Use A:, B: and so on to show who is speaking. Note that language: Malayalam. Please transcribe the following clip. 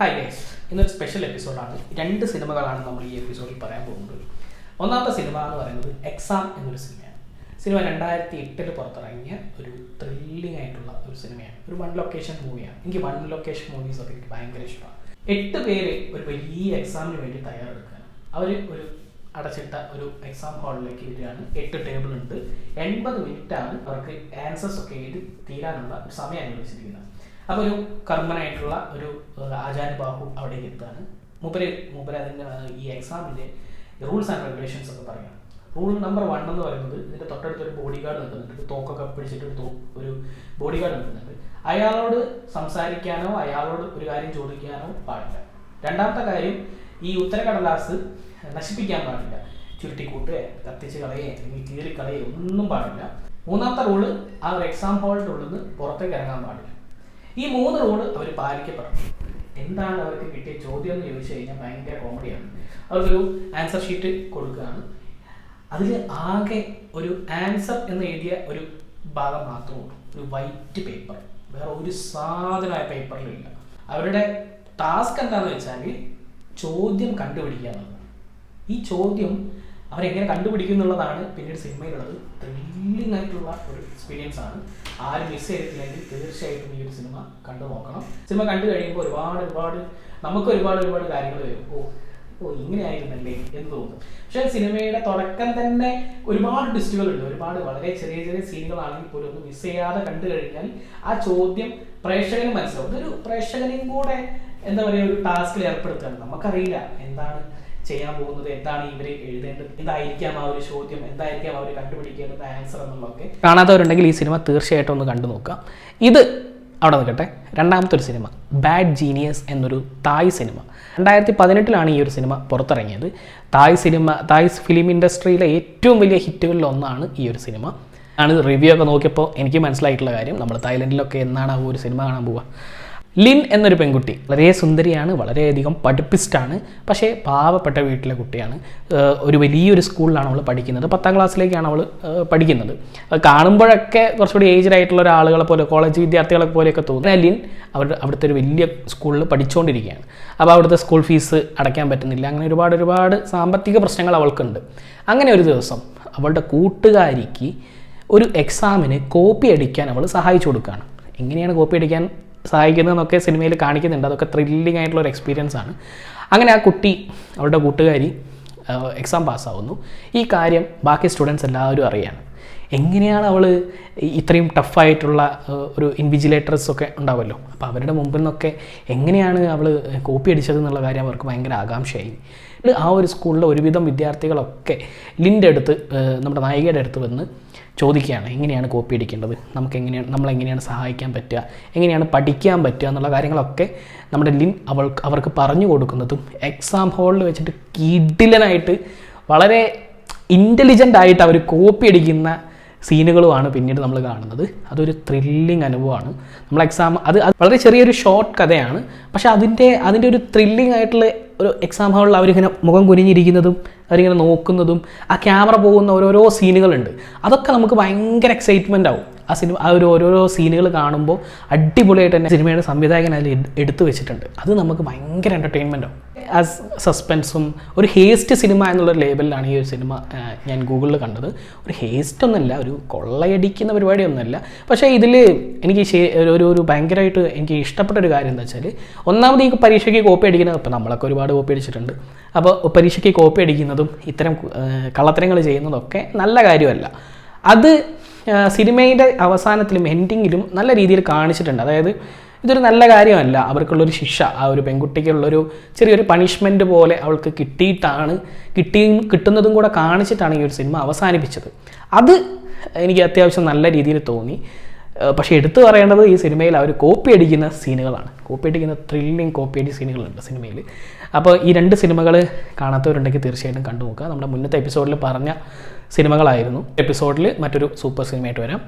A: ഹായ് ഗൈസ് ഇന്നൊരു സ്പെഷ്യൽ എപ്പിസോഡാണ് രണ്ട് സിനിമകളാണ് നമ്മൾ ഈ എപ്പിസോഡിൽ പറയാൻ പോകുന്നത്. ഒന്നാമത്തെ സിനിമ എന്ന് പറയുന്നത് എക്സാം എന്നൊരു സിനിമയാണ്. സിനിമ രണ്ടായിരത്തി എട്ടിൽ പുറത്തിറങ്ങിയ ഒരു ത്രില്ലിംഗ് ആയിട്ടുള്ള ഒരു സിനിമയാണ്. ഒരു വൺ ലൊക്കേഷൻ മൂവിയാണ് എനിക്ക് വൺ ലൊക്കേഷൻ മൂവീസ് ഒക്കെ എനിക്ക് ഭയങ്കര ഇഷ്ടമാണ്. എട്ട് പേര് ഒരു വലിയ എക്സാമിന് വേണ്ടി തയ്യാറെടുക്കുകയാണ്. അവർ ഒരു അടച്ചിട്ട ഒരു എക്സാം ഹാളിലേക്ക് വരികയാണ്. എട്ട് ടേബിൾ ഉണ്ട്. എൺപത് മിനിറ്റാണ് അവർക്ക് ആൻസേഴ്സ് ഒക്കെ എഴുതി തീരാനുള്ള സമയം അനുവദിച്ചിരിക്കുന്നത് അപ്പോൾ ഒരു കർമ്മനായിട്ടുള്ള ഒരു ആചാര്യ ബാബു അവിടേക്ക് എത്തുകയാണ്. മൂപ്പര് മൂപ്പര് അതിന്റെ ഏഹ്, ഈ എക്സാമിന്റെ റൂൾസ് ആൻഡ് റെഗുലേഷൻസ് ഒക്കെ പറയാം റൂൾ നമ്പർ വൺ എന്ന് പറയുന്നത് ഇതിന്റെ തൊട്ടടുത്ത് ഒരു ബോഡി ഗാർഡ് നിൽക്കുന്നുണ്ട്. ഒരു തോക്കൊക്കെ പിടിച്ചിട്ട് ഒരു ബോഡി ഗാർഡ് നിൽക്കുന്നുണ്ട്. അയാളോട് സംസാരിക്കാനോ അയാളോട് ഒരു കാര്യം ചോദിക്കാനോ പാടില്ല. രണ്ടാമത്തെ കാര്യം ഈ ഉത്തരക്കടലാസ് നശിപ്പിക്കാൻ പാടില്ല. ചുരുട്ടിക്കൂട്ടുക കത്തിച്ച് കളയേ അല്ലെങ്കിൽ കീറി കളയേ ഒന്നും പാടില്ല. മൂന്നാമത്തെ റൂൾ ആ ഒരു എക്സാം ഹാളിന്റെ ഉള്ളിൽ നിന്ന് പുറത്തേക്ക് ഇറങ്ങാൻ പാടില്ല. ഈ മൂന്ന് റൂൾ അവർ പാലിക്കപ്പെടണം. എന്താണ് അവർക്ക് കിട്ടിയ ചോദ്യം എന്ന് ചോദിച്ചു കഴിഞ്ഞാൽ ഭയങ്കര കോമഡിയാണ്. അവർക്കൊരു ആൻസർ ഷീറ്റ് കൊടുക്കുകയാണ്. അതിൽ ആകെ ഒരു ആൻസർ എന്ന് എഴുതിയ ഒരു ഭാഗം മാത്രമേ ഉള്ളൂ. ഒരു വൈറ്റ് പേപ്പർ വേറെ ഒരു സാധനമായ പേപ്പറിലില്ല അവരുടെ ടാസ്ക് എന്താണെന്ന് വെച്ചാൽ ചോദ്യം കണ്ടുപിടിക്കുക ഈ ചോദ്യം അവരെങ്ങനെ കണ്ടുപിടിക്കും എന്നുള്ളതാണ് പിന്നീട് സിനിമയിലുള്ളത്. ത്രില്ലിംഗ് ആയിട്ടുള്ള ഒരു എക്സ്പീരിയൻസ് ആണ്. ആരും മിസ് ചെയ്തിട്ടില്ലെങ്കിൽ തീർച്ചയായിട്ടും ഈ ഒരു സിനിമ കണ്ടു നോക്കണം. സിനിമ കണ്ടു കഴിയുമ്പോൾ ഒരുപാട് ഒരുപാട് നമുക്ക് ഒരുപാട് ഒരുപാട് കാര്യങ്ങൾ വരും. ഓ ഓ ഇങ്ങനെയായിരുന്നല്ലേ എന്ന് തോന്നും. പക്ഷേ സിനിമയുടെ തുടക്കം തന്നെ ഒരുപാട് ട്വിസ്റ്റുകളുണ്ട് ഒരുപാട് വളരെ ചെറിയ ചെറിയ സീനുകളാണെങ്കിൽ പോലും ഒന്ന് മിസ് ചെയ്യാതെ കണ്ടു കഴിഞ്ഞാൽ ആ ചോദ്യം പ്രേക്ഷകന് മനസ്സിലാവും. ഇതൊരു പ്രേക്ഷകനെയും കൂടെ എന്താ പറയുക ഒരു ടാസ്കിൽ ഏർപ്പെടുത്തുകയാണ്. നമുക്കറിയില്ല എന്താണ് ചെയ്യാൻ പോകുന്നത് എന്താണ് ഇവർ എഴുതേണ്ടത്? എന്തായിരിക്കാം ആ ഒരു ചോദ്യം? എന്തായിരിക്കാം അവർ കണ്ടുപിടിക്കേണ്ടത് ആൻസർ എന്നുള്ളതൊക്കെ കാണാത്തവരുണ്ടെങ്കിൽ ഈ സിനിമ തീർച്ചയായിട്ടും ഒന്ന് കണ്ടു നോക്കാം ഇത് അവിടെ നിൽക്കട്ടെ. രണ്ടാമത്തെ ഒരു സിനിമ ബാഡ് ജീനിയസ് എന്നൊരു തായ് സിനിമ. രണ്ടായിരത്തി പതിനെട്ടിലാണ് ഈ ഒരു സിനിമ പുറത്തിറങ്ങിയത്. തായ് സിനിമ തായ് ഫിലിം ഇൻഡസ്ട്രിയിലെ ഏറ്റവും വലിയ ഹിറ്റുകളിൽ ഒന്നാണ് ഈ ഒരു സിനിമ. ആണ് റിവ്യൂ ഒക്കെ നോക്കിയപ്പോൾ എനിക്ക് മനസ്സിലായിട്ടുള്ള കാര്യം നമ്മൾ തായ്ലൻഡിലൊക്കെ എന്നാണ് ആ ഒരു സിനിമ കാണാൻ പോവുക? ലിൻ എന്നൊരു പെൺകുട്ടി. വളരെ സുന്ദരിയാണ് വളരെയധികം പഠിപ്പിസ്റ്റാണ് പക്ഷേ പാവപ്പെട്ട വീട്ടിലെ കുട്ടിയാണ്. ഒരു വലിയൊരു സ്കൂളിലാണ് അവൾ പഠിക്കുന്നത്. പത്താം ക്ലാസ്സിലേക്കാണ് അവൾ പഠിക്കുന്നത്. കാണുമ്പോഴൊക്കെ കുറച്ചുകൂടി ഏജ്ഡ് ആയിട്ടുള്ള ഒരാളുകളെ പോലെ കോളേജ് വിദ്യാർത്ഥികളെ പോലെയൊക്കെ തോന്നുന്നു ലിൻ അവർ അവിടുത്തെ ഒരു വലിയ സ്കൂളിൽ പഠിച്ചുകൊണ്ടിരിക്കുകയാണ് അപ്പോൾ അവിടുത്തെ സ്കൂൾ ഫീസ് അടയ്ക്കാൻ പറ്റുന്നില്ല. അങ്ങനെ ഒരുപാട് ഒരുപാട് സാമ്പത്തിക പ്രശ്നങ്ങൾ അവൾക്കുണ്ട്. അങ്ങനെ ഒരു ദിവസം അവളുടെ കൂട്ടുകാരിക്ക് ഒരു എക്സാമിന് കോപ്പി അടിക്കാൻ അവൾ സഹായിച്ചു കൊടുക്കുകയാണ്. എങ്ങനെയാണ് കോപ്പി അടിക്കാൻ? സഹായിക്കുന്നതെന്നൊക്കെ സിനിമയിൽ കാണിക്കുന്നുണ്ട്. അതൊക്കെ ത്രില്ലിംഗ് ആയിട്ടുള്ള ഒരു എക്സ്പീരിയൻസ് ആണ്. അങ്ങനെ ആ കുട്ടി അവളുടെ കൂട്ടുകാരി എക്സാം പാസ്സാവുന്നു ഈ കാര്യം ബാക്കി സ്റ്റുഡൻസ് എല്ലാവരും അറിയാണ്. എങ്ങനെയാണ് അവൾ ഇത്രയും ടഫായിട്ടുള്ള ഒരു ഇൻവിജിലേറ്റേഴ്സ് ഒക്കെ ഉണ്ടാവുമല്ലോ അപ്പോൾ അവരുടെ മുമ്പിൽ നിന്നൊക്കെ എങ്ങനെയാണ് അവൾ കോപ്പി അടിച്ചത് എന്നുള്ള കാര്യം അവർക്ക് ഭയങ്കര ആകാംക്ഷയായി. ഇത് ആ ഒരു സ്കൂളിലെ ഒരുവിധം വിദ്യാർത്ഥികളൊക്കെ ലിന്റെ അടുത്ത് നമ്മുടെ നായികയുടെ അടുത്ത് വന്ന് ചോദിക്കുകയാണ് എങ്ങനെയാണ് കോപ്പി അടിക്കേണ്ടത്? നമുക്ക് എങ്ങനെയാണ് നമ്മളെങ്ങനെയാണ് സഹായിക്കാൻ പറ്റുക? എങ്ങനെയാണ് പഠിക്കാൻ പറ്റുക? എന്നുള്ള കാര്യങ്ങളൊക്കെ നമ്മുടെ ലിൻ അവൾ അവർക്ക് പറഞ്ഞു കൊടുക്കുന്നതും എക്സാം ഹോളിൽ വെച്ചിട്ട് കിഡിലനായിട്ട് വളരെ ഇന്റലിജന്റ് ആയിട്ട് അവർ കോപ്പി അടിക്കുന്ന സീനുകളുമാണ് പിന്നീട് നമ്മൾ കാണുന്നത്. അതൊരു ത്രില്ലിംഗ് അനുഭവമാണ്. നമ്മൾ എക്സാം അത് വളരെ ചെറിയൊരു ഷോർട്ട് കഥയാണ്. പക്ഷേ അതിന്റെ അതിന്റെ ഒരു ത്രില്ലിംഗ് ആയിട്ടുള്ള ഒരു എക്സാം ഹാളിൽ അവരിങ്ങനെ മുഖം കുനിഞ്ഞിരിക്കുന്നതും അവരിങ്ങനെ നോക്കുന്നതും ആ ക്യാമറ പോകുന്ന ഓരോരോ സീനുകളുണ്ട് അതൊക്കെ നമുക്ക് ഭയങ്കര എക്സൈറ്റ്മെന്റ് ആവും. ആ സിനിമ ആ ഒരു ഓരോരോ സീനുകൾ കാണുമ്പോൾ അടിപൊളിയായിട്ട് തന്നെ സിനിമയുടെ സംവിധായകൻ അതിൽ എടുത്തു വെച്ചിട്ടുണ്ട്. അത് നമുക്ക് ഭയങ്കര എന്റർടൈൻമെന്റാണ് ആസ് സസ്പെൻസും ഒരു ഹേസ്റ്റ് സിനിമ എന്നുള്ള ലേബലിലാണ് ഈ ഒരു സിനിമ ഞാൻ ഗൂഗിളിൽ കണ്ടത്. ഒരു ഹേസ്റ്റ് ഒന്നുമല്ല ഒരു കൊള്ളയടിക്കുന്ന പരിപാടിയൊന്നുമല്ല. പക്ഷേ ഇതിൽ എനിക്ക് ഒരു- ഒരു ഒരു ഭയങ്കരമായിട്ട് എനിക്ക് ഇഷ്ടപ്പെട്ട ഒരു കാര്യം എന്താ വെച്ചാൽ ഒന്നാമത് ഈ പരീക്ഷയ്ക്ക് കോപ്പി അടിക്കുന്നത് അപ്പോൾ നമ്മളൊക്കെ ഒരുപാട് കോപ്പി അടിച്ചിട്ടുണ്ട്. അപ്പോൾ പരീക്ഷയ്ക്ക് കോപ്പി അടിക്കുന്നതും ഇത്തരം കള്ളത്തരങ്ങൾ ചെയ്യുന്നതൊക്കെ നല്ല കാര്യമല്ല. അത് സിനിമയുടെ അവസാനത്തിലും എൻഡിങ്ങിലും നല്ല രീതിയിൽ കാണിച്ചിട്ടുണ്ട്. അതായത് ഇതൊരു നല്ല കാര്യമല്ല. അവർക്കുള്ളൊരു ശിക്ഷ ആ ഒരു പെൺകുട്ടിക്കുള്ളൊരു ചെറിയൊരു പണിഷ്മെന്റ് പോലെ അവൾക്ക് കിട്ടിയിട്ടാണ് കിട്ടിയും കിട്ടുന്നതും കൂടെ കാണിച്ചിട്ടാണ് ഈ ഒരു സിനിമ അവസാനിപ്പിച്ചത്. അത് എനിക്ക് അത്യാവശ്യം നല്ല രീതിയിൽ തോന്നി. പക്ഷേ എടുത്തു പറയേണ്ടത് ഈ സിനിമയിൽ അവർ കോപ്പി അടിക്കുന്ന സീനുകളാണ്. കോപ്പി അടിക്കുന്ന ത്രില്ലിങ് കോപ്പി അടി സീനുകളുണ്ട് സിനിമയിൽ. അപ്പോൾ ഈ രണ്ട് സിനിമകൾ കാണാത്തവരുണ്ടെങ്കിൽ തീർച്ചയായിട്ടും കണ്ടു നോക്കുക നമ്മുടെ മുന്നത്തെ എപ്പിസോഡിൽ പറഞ്ഞ സിനിമകളായിരുന്നു. എപ്പിസോഡിൽ മറ്റൊരു സൂപ്പർ സിനിമയായിട്ട് വരാം.